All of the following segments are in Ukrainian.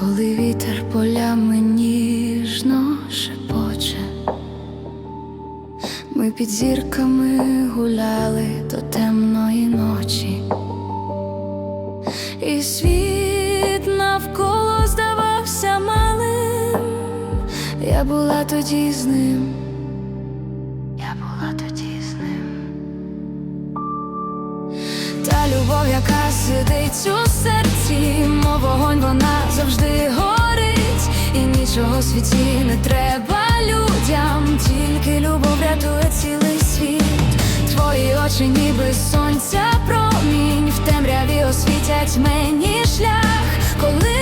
коли вітер полями ніжно шепоче, ми під зірками гуляли до темної ночі, і світ навколо здавався малим. Я була тоді з ним, я була тоді та любов, яка сидить у серці. Світі не треба людям, тільки любов рятує цілий світ. Твої очі, ніби сонця, промінь в темряві освітять мені шлях, коли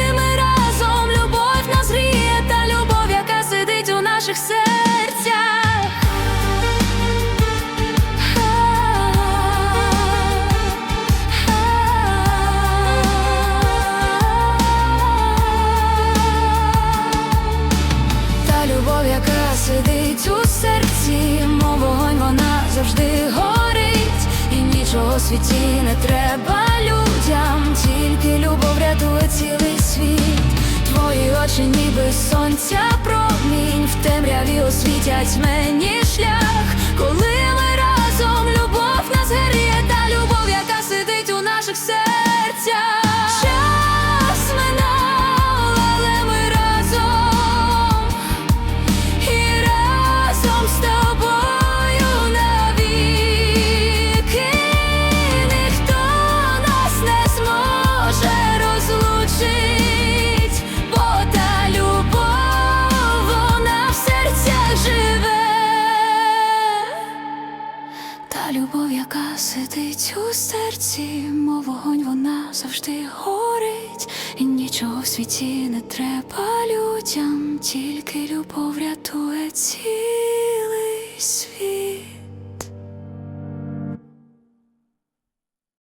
завжди горить, і нічого світі не треба людям, тільки любов рятує цілий світ. Твої очі, ніби сонця, промінь в темряві освітять мені шлях, яка сидить у серці, мов вогонь вона завжди горить, і нічого в світі не треба людям, тільки любов рятує цілий світ.